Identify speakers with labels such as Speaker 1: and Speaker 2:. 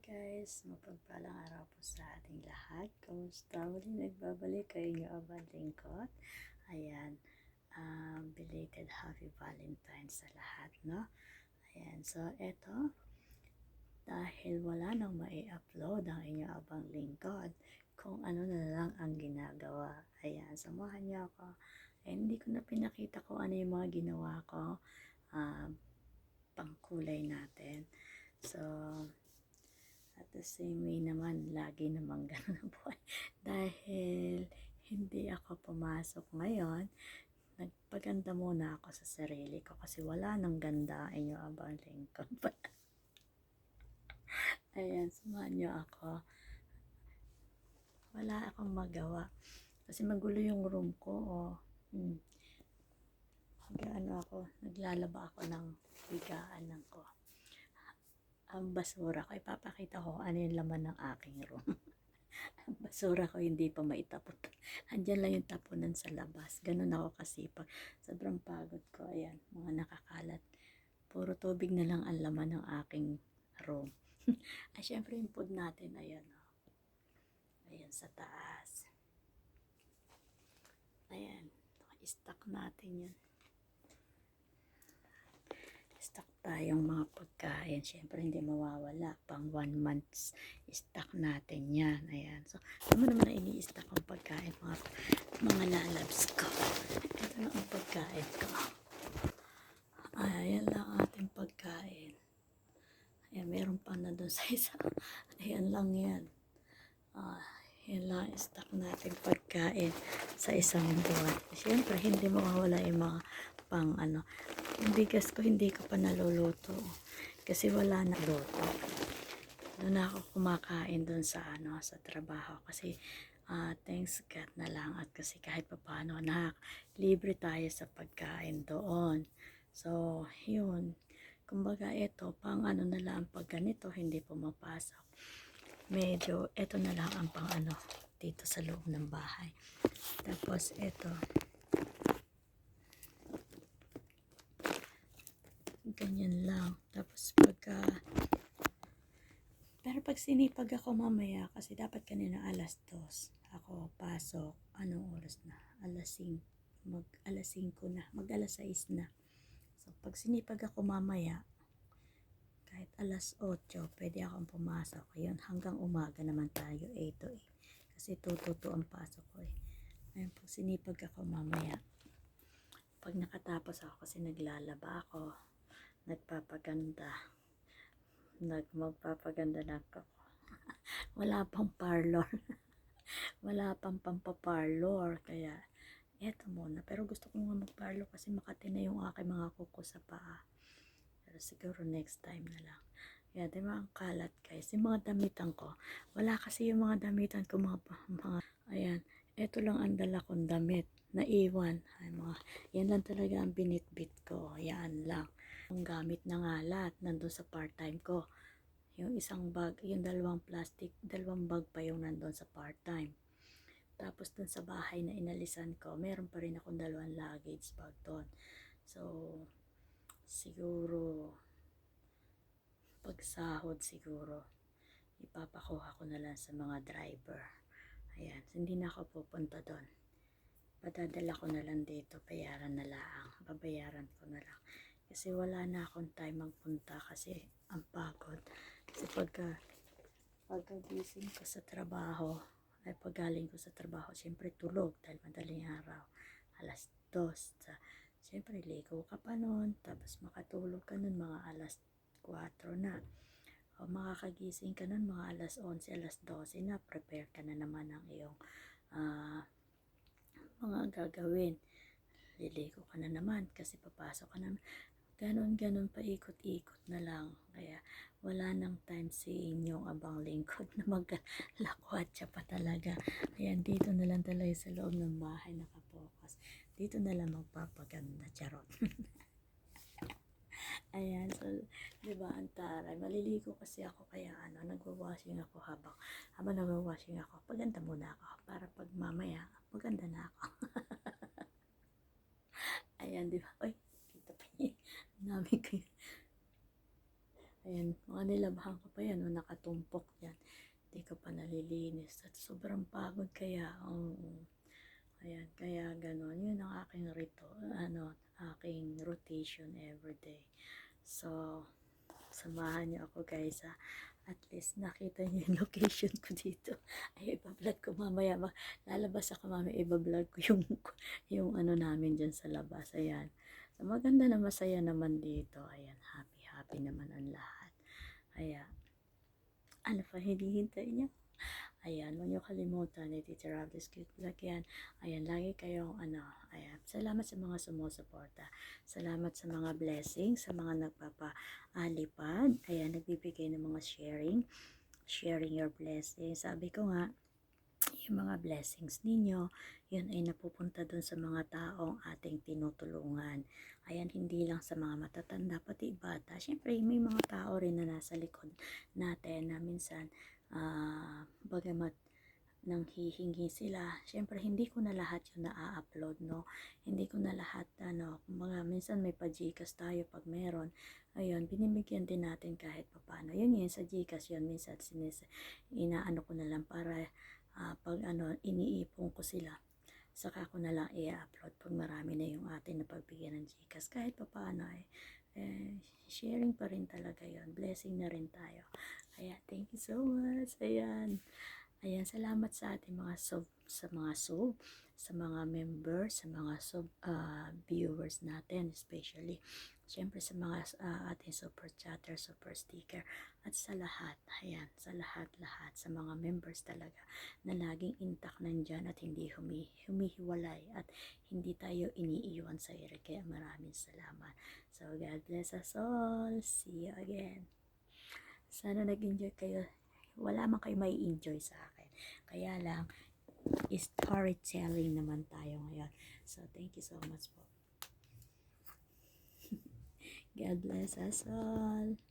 Speaker 1: guys, mapagpalang araw po sa ating lahat. Kumusta? Muli nagbabalik kayo nyo abang lingkod. Ayan, um, belated happy valentines sa lahat, no? Ayan, so eto, dahil wala nang mai-upload ang inyong abang lingkod, kung ano na lang ang ginagawa. Ayan, samahan niyo ako. Eh, hindi ko na pinakita ko ano yung mga ginawa ko. Um, pangkulay natin. So, at the same way naman, lagi namang ganun ang buhay. Dahil hindi ako pumasok ngayon, nagpaganda muna ako sa sarili ko kasi wala nang ganda inyo abang lingkod. Ayan, samahan niyo ako. Wala akong magawa. Kasi magulo yung room ko. Oh. Hmm. Nag-ano ako, naglalaba ako ng bigaanan ko ang basura ko, ipapakita ko ano yung laman ng aking room. ang basura ko hindi pa maitapon. Andyan lang yung tapunan sa labas. Ganun ako kasipag. Sobrang pagod ko. Ayan, mga nakakalat. Puro tubig na lang ang laman ng aking room. Ay, syempre yung food natin, ayan. Oh. Ayan, sa taas. Ayan, stock natin yan stock tayong mga pagkain. Siyempre, hindi mawawala. Pang one month's stock natin yan. Ayan. So, ano naman na ini-stock ang pagkain, mga, mga lalabs ko. Ito na ang pagkain ko. Ayan lang ating pagkain. Ayan, meron pa na doon sa isa. Ayan lang yan. Ah, yan lang stock natin pagkain sa isang buwan. Siyempre, hindi mawawala yung mga pang ano. Bigas ko hindi ko pa naluluto. Kasi wala na luto. Doon ako kumakain doon sa ano, sa trabaho. Kasi uh, thanks God na lang. At kasi kahit pa paano, na libre tayo sa pagkain doon. So, yun. Kumbaga ito, pang ano na lang, pag ganito, hindi pumapasok. Medyo, ito na lang ang pang ano, dito sa loob ng bahay. Tapos, ito, ganyan lang. Tapos pagka pero pag sinipag ako mamaya kasi dapat kanina alas dos ako pasok anong oras na? Alas 5 mag alas 5 na mag alas 6 na. So pag sinipag ako mamaya kahit alas 8 pwede akong pumasok. Ayun hanggang umaga naman tayo 8 to 8 kasi tututo ang pasok ko eh. Ayun pag sinipag ako mamaya pag nakatapos ako kasi naglalaba ako nagpapaganda. Nag magpapaganda na ako. Wala pang parlor. Wala pang pampaparlor. Kaya eto muna. Pero gusto ko nga magparlor kasi makati na yung aking mga kuko sa paa. Pero siguro next time na lang. Kaya di ba ang kalat guys? Yung mga damitan ko. Wala kasi yung mga damitan ko mga, mga ayan. Eto lang ang dala kong damit naiwan ay mga yan lang talaga ang binitbit ko yan lang ang gamit na nga lahat nandun sa part-time ko. Yung isang bag, yung dalawang plastic, dalawang bag pa yung nandun sa part-time. Tapos dun sa bahay na inalisan ko, meron pa rin akong dalawang luggage bag doon. So, siguro, pagsahod siguro, ipapakuha ko na lang sa mga driver. Ayan, hindi na ako pupunta doon. Padadala ko na lang dito, bayaran na lang. Babayaran ko na lang. Kasi wala na akong time magpunta kasi ang pagod. Kasi pagka pagkagising ko sa trabaho, ay pagaling ko sa trabaho, siyempre tulog dahil madaling araw. Alas dos. Sa, siyempre ligo ka pa noon, tapos makatulog ka noon mga alas 4 na. O makakagising ka noon mga alas 11, alas 12 na, prepare ka na naman ng iyong uh, mga gagawin. Liligo ka na naman kasi papasok ka na ganon-ganon paikot-ikot na lang. Kaya wala nang time si inyong abang lingkod na maglakwatsya pa talaga. Ayan, dito na lang talaga sa loob ng bahay nakapokus. Dito na lang magpapaganda, charot. Ayan, so, di ba, ang taray. Maliligo kasi ako, kaya ano, nagwa-washing ako habang, habang nagwa-washing ako, paganda muna ako, para pag mamaya, maganda na ako. Ayan, di ba? Uy, dito pa yun. Dami ko yun. Ayan, mga nilabahan ko pa yan, nakatumpok yan. Hindi ko pa nalilinis. At sobrang pagod kaya, oo. Ayan, kaya ganon. Yun ang aking rito, ano, aking rotation everyday. So, samahan niyo ako guys ha. At least nakita niyo yung location ko dito. Ay, iba-vlog ko mamaya. Ma- Lalabas ako mamaya, iba-vlog ko yung, yung ano namin dyan sa labas. Ayan. So, maganda na masaya naman dito. Ayan, happy, happy naman ang lahat. Ayan. Ano pa hinihintay niyo? Ayan, huwag niyo kalimutan, iti Travelers Cute Vlog yan. Ayan, lagi kayong ano, ayan. Salamat sa mga sumusuporta. Salamat sa mga blessings, sa mga nagpapaalipad. Ayan, nagbibigay ng mga sharing. Sharing your blessings. Sabi ko nga, yung mga blessings ninyo, yun ay napupunta dun sa mga taong ating tinutulungan. Ayan, hindi lang sa mga matatanda, pati bata. Siyempre, may mga tao rin na nasa likod natin na minsan, ah, bagamat nang hihingi sila, syempre hindi ko na lahat yun na-upload, no? Hindi ko na lahat, ano, mga minsan may pa-Gcash tayo pag meron. Ayun, binibigyan din natin kahit papano. Yun yun, sa Gcash yun, minsan sinis, inaano ko na lang para ah, pag ano, iniipon ko sila. Saka ko na lang i-upload pag marami na yung atin na pagbigyan ng Gcash. Kahit papaano eh, eh, sharing pa rin talaga yon Blessing na rin tayo. Ayan, thank you so much. Ayan. Ayan, salamat sa ating mga sub, sa mga sub, sa mga members, sa mga sub ah, viewers natin, especially. Siyempre sa mga ah, ating super chatter, super sticker, at sa lahat, ayan, sa lahat-lahat, sa mga members talaga, na laging intact nandyan at hindi humi, humihiwalay at hindi tayo iniiwan sa ere. Kaya maraming salamat. So, God bless us all. See you again. Sana nag-enjoy kayo. Wala man kayo may enjoy sa akin. Kaya lang, storytelling naman tayo ngayon. So, thank you so much po. God bless us all.